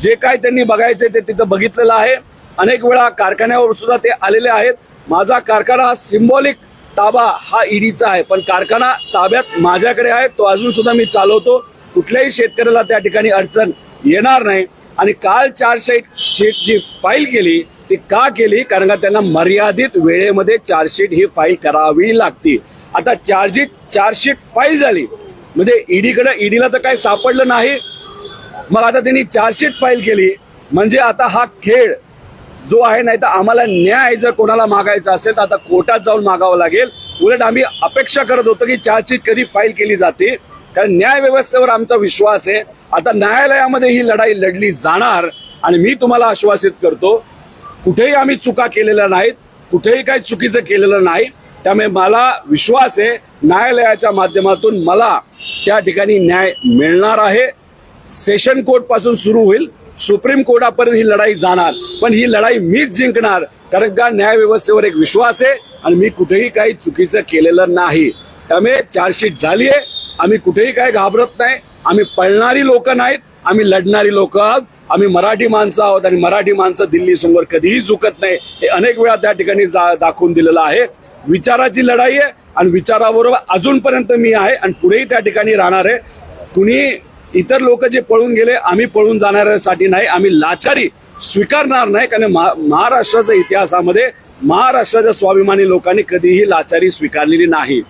जे काय त्यांनी बघायचे ते तिथं बघितलेलं आहे. अनेक वेळा कारखान्यावर सुद्धा ते आलेले आहेत. माझा कारखाना हा सिम्बॉलिक ताबा हा ईडीचा आहे. पण कारखाना ताब्यात माझ्याकडे आहे. तो अजून सुद्धा मी चालवतो. कुठल्याही शेतकऱ्याला त्या ठिकाणी अडचण येणार नाही. आणि काल चार्जशीट शीट जी फाईल केली ती का केली? कारण का त्यांना मर्यादित वेळेमध्ये चार्जशीट ही फाईल करावी लागती. आता चार्जशीट चार्जशीट फाईल झाली. म्हणजे ईडीकडे ईडीला तर काही सापडलं नाही. मग आता त्यांनी चार्जशीट फाईल केली. म्हणजे आता हा खेळ जो आहे नाही तर आम्हाला न्याय जर कोणाला मागायचा असेल तर आता कोर्टात जाऊन मागावं लागेल. उलट आम्ही अपेक्षा करत होतो की चार्जशीट कधी फाईल केली जाते. कारण न्याय व्यवस्थेवर आमचा विश्वास आहे. आता न्यायालयामध्ये ही लढाई लढली जाणार आणि मी तुम्हाला आश्वासित करतो कुठेही आम्ही चुका केलेल्या नाहीत कुठेही काही चुकीचं केलेलं नाही. त्यामुळे मला विश्वास आहे न्यायालयाच्या माध्यमातून मला त्या ठिकाणी न्याय मिळणार आहे. सेशन कोर्टपासून सुरू होईल. सुप्रीम कोर्टापर्यंत ही लढाई जाणार. पण ही लढाई मीच जिंकणार. कारण का न्याय व्यवस्थेवर एक विश्वास आहे आणि मी कुठेही काही चुकीचं केलेलं नाही. त्यामुळे चार्जशीट झाली आहे. आम्ही कुठेही काही घाबरत नाही. आम्ही पळणारी लोक नाहीत. आम्ही लढणारी लोक आहोत. आम्ही मराठी माणसं आहोत आणि मराठी माणसं दिल्ली समोर कधीही झुकत नाही. हे अनेक वेळा त्या ठिकाणी जा- दाखवून दिलेलं आहे. विचाराची लढाई आहे आणि विचाराबरोबर अजूनपर्यंत मी आहे आणि पुढेही त्या ठिकाणी राहणार आहे. कुणी इतर लोक जे पळून गेले आम्ही पळून जाणाऱ्यासाठी नाही आम्ही लाचारी स्वीकारणार नाही कारण महाराष्ट्राच्या इतिहासामध्ये महाराष्ट्राच्या स्वाभिमानी लोकांनी कधीही लाचारी स्वीकारलेली नाही.